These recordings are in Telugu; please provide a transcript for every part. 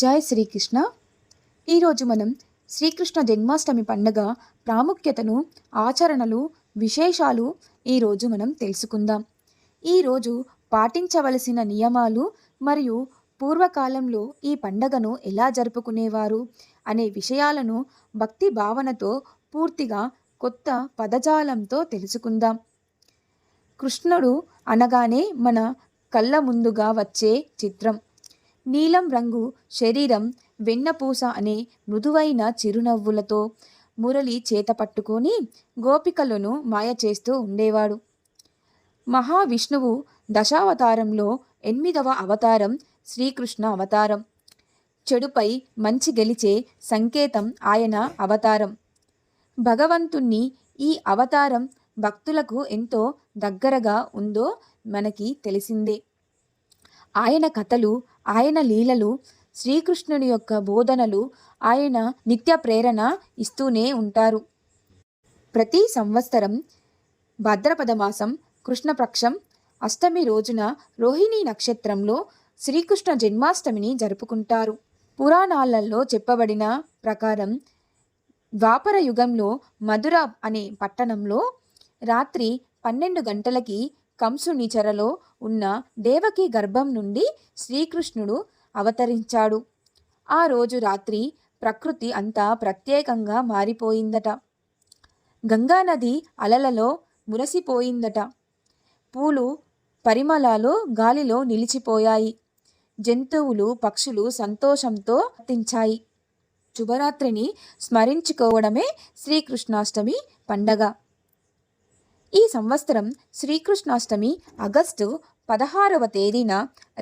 జై శ్రీకృష్ణ. ఈరోజు మనం శ్రీకృష్ణ జన్మాష్టమి పండగ ప్రాముఖ్యతను ఆచరణలు విశేషాలు ఈరోజు మనం తెలుసుకుందాం. ఈరోజు పాటించవలసిన నియమాలు మరియు పూర్వకాలంలో ఈ పండగను ఎలా జరుపుకునేవారు అనే విషయాలను భక్తి భావనతో పూర్తిగా కొత్త పదజాలంతో తెలుసుకుందాం. కృష్ణుడు అనగానే మన కళ్ళ ముందుగా వచ్చే చిత్రం. నీలం రంగు శరీరం వెన్నపూస అనే మృదువైన చిరునవ్వులతో మురళి చేత పట్టుకొని గోపికలను మాయ చేస్తూ ఉండేవాడు. మహావిష్ణువు దశావతారంలో ఎనిమిదవ అవతారం శ్రీకృష్ణ అవతారం. చెడుపై మంచి గెలిచే సంకేతం ఆయన అవతారం. భగవంతుణ్ణి ఈ అవతారం భక్తులకు ఎంతో దగ్గరగా ఉందో మనకి తెలిసిందే. ఆయన కథలు ఆయన లీలలు శ్రీకృష్ణుని యొక్క బోధనలు ఆయన నిత్య ప్రేరణ ఇస్తూనే ఉంటారు. ప్రతి సంవత్సరం భాద్రపద మాసం కృష్ణపక్షం అష్టమి రోజున రోహిణీ నక్షత్రంలో శ్రీకృష్ణ జన్మాష్టమిని జరుపుకుంటారు. పురాణాలలో చెప్పబడిన ప్రకారం ద్వాపర యుగంలో మధుర అనే పట్టణంలో రాత్రి పన్నెండు గంటలకి కంసుని చెరలో ఉన్న దేవకి గర్భం నుండి శ్రీకృష్ణుడు అవతరించాడు. ఆ రోజు రాత్రి ప్రకృతి అంతా ప్రత్యేకంగా మారిపోయిందట. గంగానది అలలలో మురసిపోయిందట. పూలు పరిమళాలు గాలిలో నిలిచిపోయాయి. జంతువులు పక్షులు సంతోషంతో తించాయి శుభరాత్రిని స్మరించుకోవడమే శ్రీకృష్ణాష్టమి పండగ. ఈ సంవత్సరం శ్రీకృష్ణాష్టమి ఆగస్టు పదహారవ తేదీన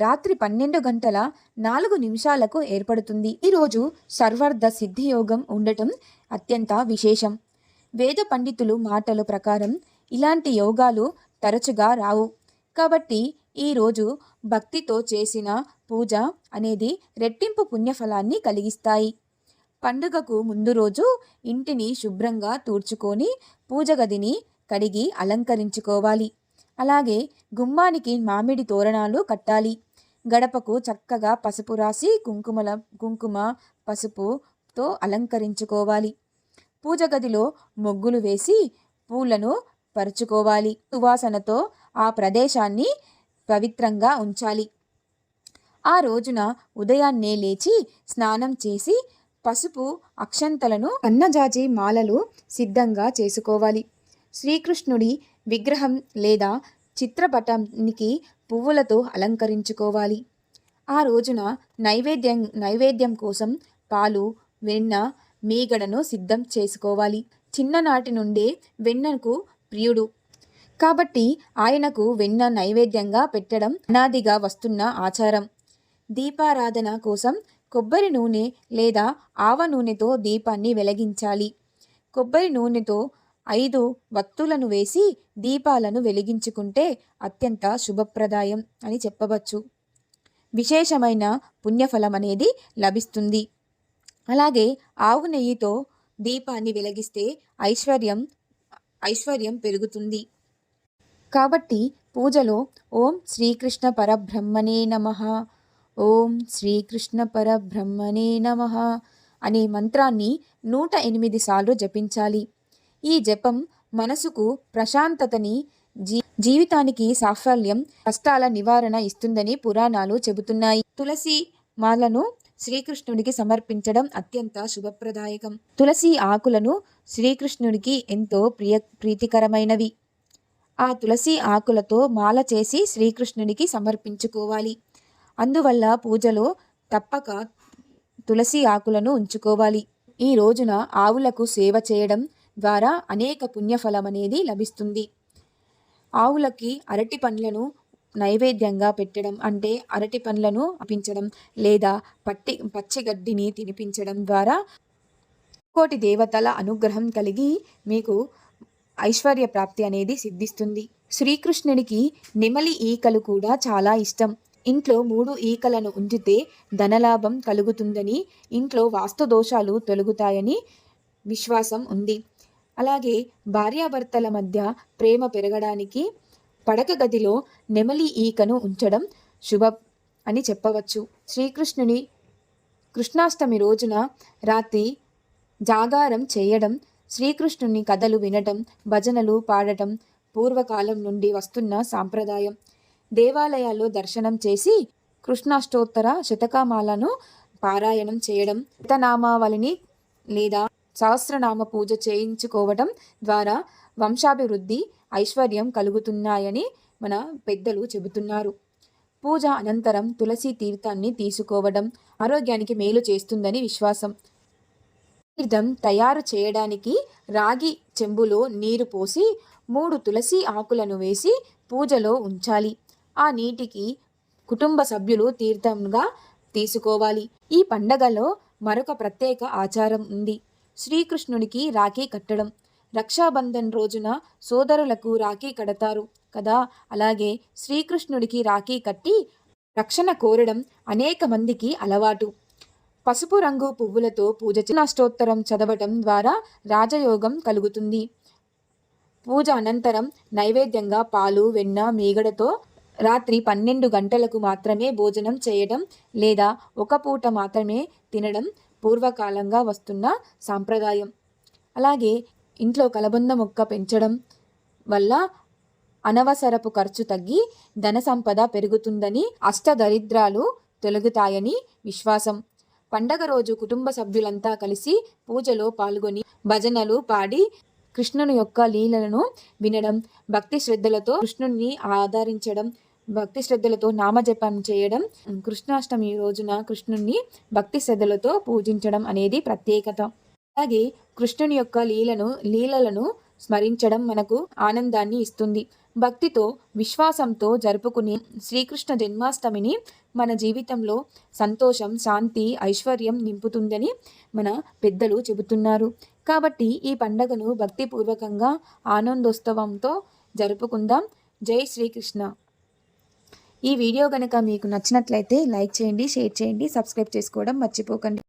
రాత్రి పన్నెండు గంటల నాలుగు నిమిషాలకు ఏర్పడుతుంది. ఈరోజు సర్వార్థ సిద్ధియోగం ఉండటం అత్యంత విశేషం. వేద పండితులు మాటల ప్రకారం ఇలాంటి యోగాలు తరచుగా రావు. కాబట్టి ఈరోజు భక్తితో చేసిన పూజ అనేది రెట్టింపు పుణ్యఫలాన్ని కలిగిస్తాయి. పండుగకు ముందు రోజు ఇంటిని శుభ్రంగా తూర్చుకొని పూజ గదిని కడిగి అలంకరించుకోవాలి. అలాగే గుమ్మానికి మామిడి తోరణాలు కట్టాలి. గడపకు చక్కగా పసుపు రాసి కుంకుమల కుంకుమ పసుపుతో అలంకరించుకోవాలి. పూజ గదిలో మొగ్గులు వేసి పూలను పరుచుకోవాలి. సువాసనతో ఆ ప్రదేశాన్ని పవిత్రంగా ఉంచాలి. ఆ రోజున ఉదయాన్నే లేచి స్నానం చేసి పసుపు అక్షంతలను అన్నజాజి మాలలు సిద్ధంగా చేసుకోవాలి. శ్రీకృష్ణుడి విగ్రహం లేదా చిత్రపటానికి పువ్వులతో అలంకరించుకోవాలి. ఆ రోజున నైవేద్యం నైవేద్యం కోసం పాలు వెన్న మీగడను సిద్ధం చేసుకోవాలి. చిన్ననాటి నుండే వెన్నకు ప్రియుడు. కాబట్టి ఆయనకు వెన్న నైవేద్యంగా పెట్టడం అనాదిగా వస్తున్న ఆచారం. దీపారాధన కోసం కొబ్బరి నూనె లేదా ఆవ నూనెతో దీపాన్ని వెలిగించాలి. కొబ్బరి నూనెతో ఐదు వత్తులను వేసి దీపాలను వెలిగించుకుంటే అత్యంత శుభప్రదాయం అని చెప్పవచ్చు. విశేషమైన పుణ్యఫలం అనేది లభిస్తుంది. అలాగే ఆవు నెయ్యితో దీపాన్ని వెలిగిస్తే ఐశ్వర్యం ఐశ్వర్యం పెరుగుతుంది. కాబట్టి పూజలో ఓం శ్రీకృష్ణ పరబ్రహ్మణే నమ. ఓం శ్రీకృష్ణ పరబ్రహ్మణే నమ అనే మంత్రాన్ని నూట ఎనిమిది సార్లు జపించాలి. ఈ జపం మనసుకు ప్రశాంతతని జీ జీవితానికి సాఫల్యం కష్టాల నివారణ ఇస్తుందని పురాణాలు చెబుతున్నాయి. తులసి మాలను శ్రీకృష్ణుడికి సమర్పించడం అత్యంత శుభప్రదాయకం. తులసి ఆకులను శ్రీకృష్ణుడికి ఎంతో ప్రియ ప్రీతికరమైనవి. ఆ తులసి ఆకులతో మాల చేసి శ్రీకృష్ణుడికి సమర్పించుకోవాలి. అందువల్ల పూజలో తప్పక తులసి ఆకులను ఉంచుకోవాలి. ఈ రోజున ఆవులకు సేవ చేయడం ద్వారా అనేక పుణ్యఫలం అనేది లభిస్తుంది. ఆవులకి అరటి పండ్లను నైవేద్యంగా పెట్టడం అంటే అరటి పండ్లను అపించడం లేదా పట్టి పచ్చిగడ్డిని తినిపించడం ద్వారా కోటి దేవతల అనుగ్రహం కలిగి మీకు ఐశ్వర్య ప్రాప్తి అనేది సిద్ధిస్తుంది. శ్రీకృష్ణుడికి నెమలి ఈకలు కూడా చాలా ఇష్టం. ఇంట్లో మూడు ఈకలను ఉంచితే ధనలాభం కలుగుతుందని ఇంట్లో వాస్తు దోషాలు తొలగుతాయని విశ్వాసం ఉంది. అలాగే భార్యాభర్తల మధ్య ప్రేమ పెరగడానికి పడక గదిలో నెమలి ఈకను ఉంచడం శుభ అని చెప్పవచ్చు. శ్రీకృష్ణుని కృష్ణాష్టమి రోజున రాత్రి జాగారం చేయడం శ్రీకృష్ణుని కథలు వినటం భజనలు పాడటం పూర్వకాలం నుండి వస్తున్న సాంప్రదాయం. దేవాలయాల్లో దర్శనం చేసి కృష్ణాష్టోత్తర శతకమాలను పారాయణం చేయడం శతనామావళిని లేదా సహస్రనామ పూజ చేయించుకోవడం ద్వారా వంశాభివృద్ధి ఐశ్వర్యం కలుగుతున్నాయని మన పెద్దలు చెబుతున్నారు. పూజ అనంతరం తులసి తీర్థాన్ని తీసుకోవడం ఆరోగ్యానికి మేలు చేస్తుందని విశ్వాసం. తీర్థం తయారు చేయడానికి రాగి చెంబులో నీరు పోసి మూడు తులసి ఆకులను వేసి పూజలో ఉంచాలి. ఆ నీటికి కుటుంబ సభ్యులు తీర్థంగా తీసుకోవాలి. ఈ పండగలో మరొక ప్రత్యేక ఆచారం ఉంది. శ్రీకృష్ణునికి రాఖీ కట్టడం. రక్షాబంధన్ రోజున సోదరులకు రాఖీ కడతారు కదా. అలాగే శ్రీకృష్ణుడికి రాఖీ కట్టి రక్షణ కోరడం అనేక మందికి అలవాటు. పసుపు రంగు పువ్వులతో పూజ అష్టోత్తరం చదవటం ద్వారా రాజయోగం కలుగుతుంది. పూజ అనంతరం నైవేద్యంగా పాలు వెన్న మీగడతో రాత్రి పన్నెండు గంటలకు మాత్రమే భోజనం చేయడం లేదా ఒక పూట మాత్రమే తినడం పూర్వకాలంగా వస్తున్న సాంప్రదాయం. అలాగే ఇంట్లో కలబంద మొక్క పెంచడం వల్ల అనవసరపు ఖర్చు తగ్గి ధన సంపద పెరుగుతుందని అష్టదరిద్రాలు తొలగుతాయని విశ్వాసం. పండగ రోజు కుటుంబ సభ్యులంతా కలిసి పూజలో పాల్గొని భజనలు పాడి కృష్ణుని యొక్క లీలలను వినడం భక్తి శ్రద్ధలతో కృష్ణుణ్ణి ఆదరించడం భక్తి శ్రద్ధలతో నామజపం చేయడం కృష్ణాష్టమి రోజున కృష్ణుణ్ణి భక్తి శ్రద్ధలతో పూజించడం అనేది ప్రత్యేకత. అలాగే కృష్ణుని యొక్క లీలను లీలలను స్మరించడం మనకు ఆనందాన్ని ఇస్తుంది. భక్తితో విశ్వాసంతో జరుపుకునే శ్రీకృష్ణ జన్మాష్టమిని మన జీవితంలో సంతోషం శాంతి ఐశ్వర్యం నింపుతుందని మన పెద్దలు చెబుతున్నారు. కాబట్టి ఈ పండగను భక్తిపూర్వకంగా ఆనందోత్సవంతో జరుపుకుందాం. జై శ్రీకృష్ణ! ఈ వీడియో కనుక మీకు నచ్చినట్లయితే లైక్ చేయండి షేర్ చేయండి సబ్స్క్రైబ్ చేసుకోవడం మర్చిపోకండి.